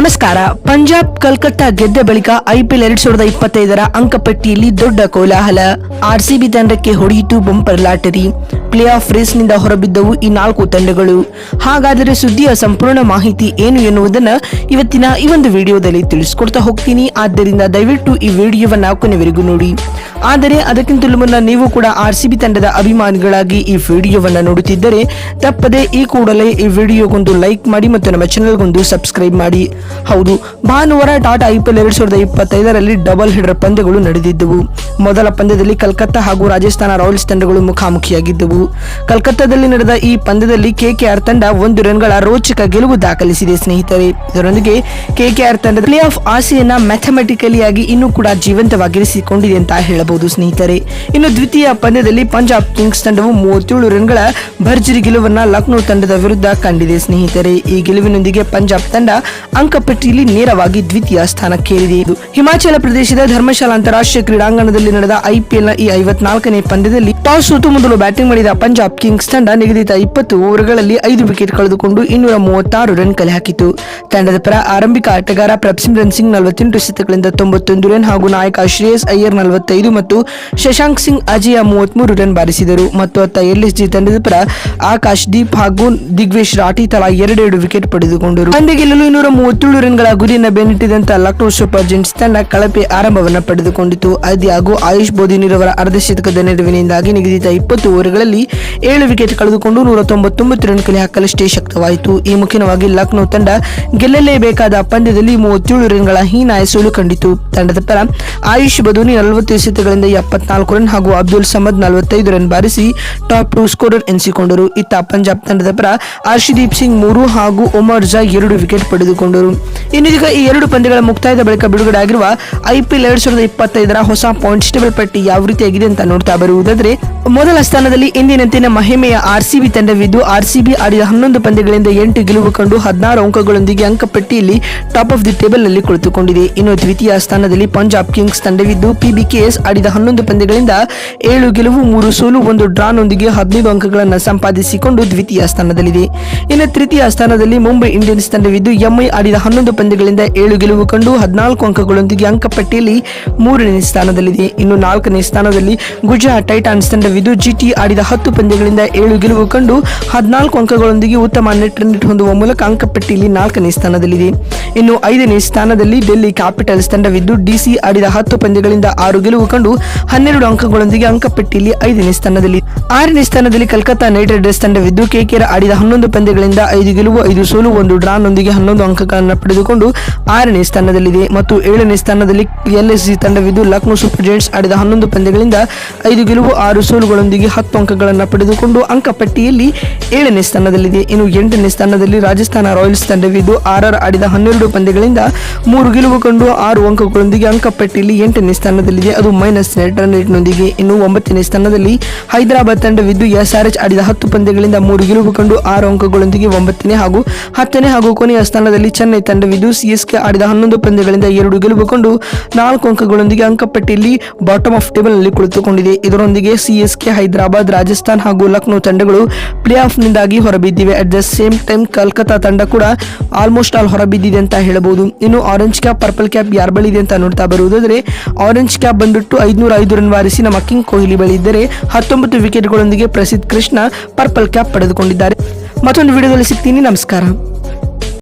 ನಮಸ್ಕಾರ. ಪಂಜಾಬ್, ಕಲ್ಕತ್ತಾ ಗೆದ್ದ ಬಳಿಕ ಐಪಿಎಲ್ ಎರಡ್ ಸಾವಿರದ ಇಪ್ಪತ್ತೈದರ ಅಂಕಪಟ್ಟಿಯಲ್ಲಿ ದೊಡ್ಡ ಕೋಲಾಹಲ. ಆರ್ಸಿಬಿ ತಂಡಕ್ಕೆ ಹೊಡೆಯಿತು ಬಂಪರ್ ಲಾಟರಿ. ಪ್ಲೇ ಆಫ್ ರೇಸ್ನಿಂದ ಹೊರಬಿದ್ದವು ಈ ನಾಲ್ಕು ತಂಡಗಳು. ಹಾಗಾದರೆ ಸುದ್ದಿಯ ಸಂಪೂರ್ಣ ಮಾಹಿತಿ ಏನು ಎನ್ನುವುದನ್ನ ಇವತ್ತಿನ ಈ ಒಂದು ವಿಡಿಯೋದಲ್ಲಿ ತಿಳಿಸ್ಕೊಡ್ತಾ ಹೋಗ್ತೀನಿ. ಆದ್ದರಿಂದ ದಯವಿಟ್ಟು ಈ ವಿಡಿಯೋವನ್ನ ಕೊನೆವರೆಗೂ ನೋಡಿ. ಆದರೆ ಅದಕ್ಕಿಂತಲೂ ಮುನ್ನ ನೀವು ಕೂಡ ಆರ್ ಸಿ ಬಿ ತಂಡದ ಅಭಿಮಾನಿಗಳಾಗಿ ಈ ವಿಡಿಯೋವನ್ನ ನೋಡುತ್ತಿದ್ದರೆ ತಪ್ಪದೆ ಈ ಕೂಡಲೇ ಈ ವಿಡಿಯೋಗೊಂದು ಲೈಕ್ ಮಾಡಿ ಮತ್ತು ನಮ್ಮ ಚಾನೆಲ್ಗೊಂದು ಸಬ್ಸ್ಕ್ರೈಬ್ ಮಾಡಿ. ಹೌದು, ಭಾನುವಾರ ಟಾಟಾ ಐಪಿಎಲ್ ಎರಡ್ ಸಾವಿರದ ಇಪ್ಪತ್ತೈದರಲ್ಲಿ ಡಬಲ್ ಹೆಡರ್ ಪಂದ್ಯಗಳು ನಡೆದಿದ್ದವು. ಮೊದಲ ಪಂದ್ಯದಲ್ಲಿ ಕಲ್ಕತ್ತಾ ಹಾಗೂ ರಾಜಸ್ಥಾನ ರಾಯಲ್ಸ್ ತಂಡಗಳು ಮುಖಾಮುಖಿಯಾಗಿದ್ದವು. ಕಲ್ಕತ್ತಾದಲ್ಲಿ ನಡೆದ ಈ ಪಂದ್ಯದಲ್ಲಿ ಕೆಕೆಆರ್ ತಂಡ ಒಂದು ರನ್ಗಳ ರೋಚಕ ಗೆಲುವು ದಾಖಲಿಸಿದೆ, ಸ್ನೇಹಿತರೆ. ಇದರೊಂದಿಗೆ ಕೆಕೆಆರ್ ತಂಡ ಪ್ಲೇ ಆಫ್ ಆಸೆಯನ್ನ ಮ್ಯಾಥಮೆಟಿಕಲಿ ಆಗಿ ಇನ್ನೂ ಕೂಡ ಜೀವಂತವಾಗಿರಿಸಿಕೊಂಡಿದೆ ಅಂತ ಹೇಳಬಹುದು, ಸ್ನೇಹಿತರೆ. ಇನ್ನು ದ್ವಿತೀಯ ಪಂದ್ಯದಲ್ಲಿ ಪಂಜಾಬ್ ಕಿಂಗ್ಸ್ ತಂಡವು ಮೂವತ್ತೇಳು ರನ್ಗಳ ಭರ್ಜರಿ ಗೆಲುವನ್ನ ಲಕ್ನೋ ತಂಡದ ವಿರುದ್ಧ ಕಂಡಿದೆ, ಸ್ನೇಹಿತರೆ. ಈ ಗೆಲುವಿನೊಂದಿಗೆ ಪಂಜಾಬ್ ತಂಡ ಅಂಕಪಟ್ಟಿಯಲ್ಲಿ ನೇರವಾಗಿ ದ್ವಿತೀಯ ಸ್ಥಾನಕ್ಕೇರಿದೆ ಇದು. ಹಿಮಾಚಲ ಪ್ರದೇಶದ ಧರ್ಮಶಾಲಾ ಅಂತಾರಾಷ್ಟ್ರೀಯ ಕ್ರೀಡಾಂಗಣದಲ್ಲಿ ನಡೆದ ಐಪಿಎಲ್ನ ಈ ಐವತ್ನಾಲ್ಕನೇ ಪಂದ್ಯದಲ್ಲಿ ಟಾಸ್ ಸೋತು ಮೊದಲು ಬ್ಯಾಟಿಂಗ್ ಮಾಡಿದ ಪಂಜಾಬ್ ಕಿಂಗ್ಸ್ ತಂಡ ನಿಗದಿತ ಇಪ್ಪತ್ತು ಓವರ್ಗಳಲ್ಲಿ ಐದು ವಿಕೆಟ್ ಕಳೆದುಕೊಂಡು ಇನ್ನೂರ ಮೂವತ್ತಾರು ರನ್ ಕಲೆ ಹಾಕಿತು ತಂಡದ ಪರ ಆರಂಭಿಕ ಆಟಗಾರ ಪ್ರಭ್ಸಿಮ್ರನ್ ಸಿಂಗ್ ನಲವತ್ತೆಂಟು ಶತಕಗಳಿಂದ ತೊಂಬತ್ತೊಂದು ರನ್ ಹಾಗೂ ನಾಯಕ ಶ್ರೇಯಸ್ ಅಯ್ಯರ್ ನಲವತ್ತೈದು ಮತ್ತು ಶಶಾಂಕ್ ಸಿಂಗ್ ಅಜಯ ಮೂವತ್ಮೂರು ರನ್ ಬಾರಿಸಿದರು. ಮತ್ತು ಅತ್ತ ಎಲ್ಎಸ್ಜಿ ತಂಡದ ಪರ ಆಕಾಶ್ ದೀಪ್ ಹಾಗೂ ದಿಗ್ವೇಶ್ ರಾಠಿ ತಲಾ ಎರಡೆರಡು ವಿಕೆಟ್ ಪಡೆದುಕೊಂಡರು. ಪಂದ್ಯ ಗೆಲ್ಲಲು ಇನ್ನೂರ ಮೂವತ್ತೇಳು ರನ್ಗಳ ಗುರಿಯನ್ನು ಬೆನ್ನಟ್ಟಿದಂತ ಲಕ್ನೋ ಸೂಪರ್ ಜೆಂಟ್ಸ್ ತಂಡ ಕಳಪೆ ಆರಂಭವನ್ನು ಪಡೆದುಕೊಂಡಿತು. ಆದ್ಯಾಗೂ ಆಯುಷ್ ಬೋಧಿನಿರವರ ಅರ್ಧ ಶತಕದ ನೆರವಿನಿಂದಾಗಿ ನಿಗದಿತ ಇಪ್ಪತ್ತು ಓವರ್ಗಳಲ್ಲಿ ಏಳು ವಿಕೆಟ್ ಕಳೆದುಕೊಂಡು ನೂರ ತೊಂಬತ್ತೊಂಬತ್ತು ರನ್ ಕಲೆ ಹಾಕಲಷ್ಟೇ ಶಕ್ತವಾಯಿತು. ಈ ಮುಖ್ಯವಾಗಿ ಲಕ್ನೋ ತಂಡ ಗೆಲ್ಲಲೇಬೇಕಾದ ಪಂದ್ಯದಲ್ಲಿ ಮೂವತ್ತೇಳು ರನ್ಗಳ ಹೀನಾಯ ಸೋಲು ಕಂಡಿತು. ತಂಡದ ಪರ ಆಯುಷ್ ಬದೂನಿ ನಲವತ್ತು ಎಸೆತಗಳಿಂದ ಎಪ್ಪತ್ನಾಲ್ಕು ರನ್ ಹಾಗೂ ಅಬ್ದುಲ್ ಸಮದ್ ನಲವತ್ತೈದು ರನ್ ಬಾರಿಸಿ ಟಾಪ್ ಟೂ ಸ್ಕೋರರ್ ಎನಿಸಿಕೊಂಡರು. ಇತ್ತ ಪಂಜಾಬ್ ತಂಡದ ಪರ ಹರ್ಷದೀಪ್ ಸಿಂಗ್ ಮೂರು ಹಾಗೂ ಒಮರ್ ಜಾ ಎರಡು ವಿಕೆಟ್ ಪಡೆದುಕೊಂಡರು. করুন ಇನ್ನೀಗ ಈ ಎರಡು ಪಂದ್ಯಗಳ ಮುಕ್ತಾಯದ ಬಳಿಕ ಬಿಡುಗಡೆ ಆಗಿರುವ ಐಪಿಎಲ್ ಎರಡ್ ಸಾವಿರದ ಇಪ್ಪತ್ತೈದರ ಹೊಸ ಪಾಯಿಂಟ್ಸ್ ಟೇಬಲ್ ಪಟ್ಟಿ ಯಾವ ರೀತಿಯಾಗಿದೆ ಅಂತ ನೋಡ್ತಾ ಬರುವುದಾದ್ರೆ, ಮೊದಲ ಸ್ಥಾನದಲ್ಲಿ ಇಂದಿನಂತಿನ ಮಹಿಮೆಯ ಆರ್ಸಿಬಿ ತಂಡವಿದ್ದು ಆರ್ಸಿಬಿ ಆಡಿದ ಹನ್ನೊಂದು ಪಂದ್ಯಗಳಿಂದ ಎಂಟು ಗೆಲುವು ಕಂಡು ಹದಿನಾರು ಅಂಕಗಳೊಂದಿಗೆ ಅಂಕಪಟ್ಟಿಯಲ್ಲಿ ಟಾಪ್ ಆಫ್ ದಿ ಟೇಬಲ್ನಲ್ಲಿ ಕುಳಿತುಕೊಂಡಿದೆ. ಇನ್ನು ದ್ವಿತೀಯ ಸ್ಥಾನದಲ್ಲಿ ಪಂಜಾಬ್ ಕಿಂಗ್ಸ್ ತಂಡವಿದ್ದು ಪಿಬಿಕೆಎಸ್ ಆಡಿದ ಹನ್ನೊಂದು ಪಂದ್ಯಗಳಿಂದ ಏಳು ಗೆಲುವು, ಮೂರು ಸೋಲು, ಒಂದು ಡ್ರಾನೊಂದಿಗೆ ಹದಿನೈದು ಅಂಕಗಳನ್ನು ಸಂಪಾದಿಸಿಕೊಂಡು ದ್ವಿತೀಯ ಸ್ಥಾನದಲ್ಲಿದೆ. ಇನ್ನು ತೃತೀಯ ಸ್ಥಾನದಲ್ಲಿ ಮುಂಬೈ ಇಂಡಿಯನ್ಸ್ ತಂಡವಿದ್ದು ಎಂಐ ಆಡಿದ ಹನ್ನೊಂದು ಪಂದ್ಯಗಳಿಂದ ಏಳು ಗೆಲುವು ಕಂಡು ಹದಿನಾಲ್ಕು ಅಂಕಗಳೊಂದಿಗೆ ಅಂಕಪಟ್ಟಿಯಲ್ಲಿ ಮೂರನೇ ಸ್ಥಾನದಲ್ಲಿದೆ. ಇನ್ನು ನಾಲ್ಕನೇ ಸ್ಥಾನದಲ್ಲಿ ಗುಜರಾತ್ ಟೈಟಾನ್ಸ್ ತಂಡವಿದ್ದು ಜಿಟಿ ಆಡಿದ ಹತ್ತು ಪಂದ್ಯಗಳಿಂದ ಏಳು ಗೆಲುವು ಕಂಡು ಹದಿನಾಲ್ಕು ಅಂಕಗಳೊಂದಿಗೆ ಉತ್ತಮ ನೆಟ್ ರನ್ ಹೊಂದುವ ಮೂಲಕ ಅಂಕಪಟ್ಟಿಯಲ್ಲಿ ನಾಲ್ಕನೇ ಸ್ಥಾನದಲ್ಲಿದೆ. ಇನ್ನು ಐದನೇ ಸ್ಥಾನದಲ್ಲಿ ಡೆಲ್ಲಿ ಕ್ಯಾಪಿಟಲ್ಸ್ ತಂಡವಿದ್ದು ಡಿಸಿ ಆಡಿದ ಹತ್ತು ಪಂದ್ಯಗಳಿಂದ ಆರು ಗೆಲುವು ಕಂಡು ಹನ್ನೆರಡು ಅಂಕಗಳೊಂದಿಗೆ ಅಂಕಪಟ್ಟಿಯಲ್ಲಿ ಐದನೇ ಸ್ಥಾನದಲ್ಲಿ. ಆರನೇ ಸ್ಥಾನದಲ್ಲಿ ಕಲ್ಕತ್ತಾ ನೈಟ್ ರೈಡರ್ಸ್ ತಂಡವಿದ್ದು ಕೆಕೆಆರ್ ಆಡಿದ ಹನ್ನೊಂದು ಪಂದ್ಯಗಳಿಂದ ಐದು ಗೆಲುವು, ಐದು ಸೋಲು, ಒಂದು ಡ್ರಾನೊಂದಿಗೆ ಹನ್ನೊಂದು ಅಂಕಗಳನ್ನು ಪಡೆದುಕೊಂಡು ಆರನೇ ಸ್ಥಾನದಲ್ಲಿದೆ. ಮತ್ತು ಏಳನೇ ಸ್ಥಾನದಲ್ಲಿ ಎಲ್ಎಸ್ಸಿ ತಂಡವಿದ್ದು ಲಕ್ನೋ ಸೂಪರ್ ಜೈಂಟ್ಸ್ ಆಡಿದ ಹನ್ನೊಂದು ಪಂದ್ಯಗಳಿಂದ ಐದು ಗೆಲುವು, ಆರು ಸೋಲುಗಳೊಂದಿಗೆ ಹತ್ತು ಅಂಕಗಳನ್ನು ಪಡೆದುಕೊಂಡು ಅಂಕಪಟ್ಟಿಯಲ್ಲಿ ಏಳನೇ ಸ್ಥಾನದಲ್ಲಿದೆ. ಇನ್ನು ಎಂಟನೇ ಸ್ಥಾನದಲ್ಲಿ ರಾಜಸ್ಥಾನ ರಾಯಲ್ಸ್ ತಂಡವಿದ್ದು ಆರ್ಆರ್ ಆಡಿದ ಹನ್ನೆರಡು ಪಂದ್ಯಗಳಿಂದ ಮೂರು ಗೆಲುವು ಕಂಡು ಆರು ಅಂಕಗಳೊಂದಿಗೆ ಅಂಕಪಟ್ಟಿಯಲ್ಲಿ ಎಂಟನೇ ಸ್ಥಾನದಲ್ಲಿದೆ. ಅದು ಮೈನಸ್ ರನ್ ರೇಟ್ನೊಂದಿಗೆ ಇನ್ನು ಒಂಬತ್ತನೇ ಸ್ಥಾನದಲ್ಲಿ ಹೈದರಾಬಾದ್ ತಂಡವಿದ್ದು ಎಸ್ಆರ್ಎಚ್ ಆಡಿದ ಹತ್ತು ಪಂದ್ಯಗಳಿಂದ ಮೂರು ಗೆಲುವು ಕಂಡು ಆರು ಅಂಕಗಳೊಂದಿಗೆ ಒಂಬತ್ತನೇ ಹಾಗೂ ಹತ್ತನೇ ಹಾಗೂ ಕೊನೆಯ ಸ್ಥಾನದಲ್ಲಿ ಚೆನ್ನೈ ತಂಡವಿದ್ದು ಸಿಎಸ್ಕೆ ಆಡಿದ ಹನ್ನೊಂದು ಪಂದ್ಯಗಳಿಂದ ಎರಡು ಗೆಲುವು ಕಂಡು ನಾಲ್ಕು ಅಂಕಗಳೊಂದಿಗೆ ಅಂಕಪಟ್ಟಿಯಲ್ಲಿ ಬಾಟಮ್ ಆಫ್ ಟೇಬಲ್ನಲ್ಲಿ ಕುಳಿತುಕೊಂಡಿದೆ. ಇದರೊಂದಿಗೆ ಸಿಎಸ್ಕೆ ಹೈದರಾಬಾದ್, ರಾಜಸ್ಥಾನ್ ಹಾಗೂ ಲಕ್ನೋ ತಂಡಗಳು ಪ್ಲೇ ಆಫ್ ನಿಂದಾಗಿ ಹೊರಬಿದ್ದಿವೆ. At the same time Calcutta ತಂಡ ಕೂಡ ಆಲ್ಮೋಸ್ಟ್ ಆಲ್ ಹೊರಬಿದ್ದಿದೆ ಅಂತ ಹೇಳಬಹುದು. ಇನ್ನು ಆರೆಂಜ್ ಕ್ಯಾಪ್ ಪರ್ಪಲ್ ಕ್ಯಾಪ್ ಯಾರ ಬಳಿ ಇದೆ ಅಂತ ನೋಡ್ತಾ ಬರುವುದಾದ್ರೆ ಆರೆಂಜ್ ಕ್ಯಾಪ್ ಬಂದ್ಬಿಟ್ಟು ಐದುನೂರ ಐದು ರನ್ ವಾರಿಸಿ ನಮ್ಮ ಕಿಂಗ್ ಕೊಹ್ಲಿ ಬಳಿ ಇದ್ದರೆ ಹತ್ತೊಂಬತ್ತು ವಿಕೆಟ್ಗಳೊಂದಿಗೆ ಪ್ರಸಿದ್ಧ ಕೃಷ್ಣ ಪರ್ಪಲ್ ಕ್ಯಾಪ್ ಪಡೆದುಕೊಂಡಿದ್ದಾರೆ. ಮತ್ತೊಂದು ವಿಡಿಯೋದಲ್ಲಿ ಸಿಗ್ತೀನಿ. ನಮಸ್ಕಾರ.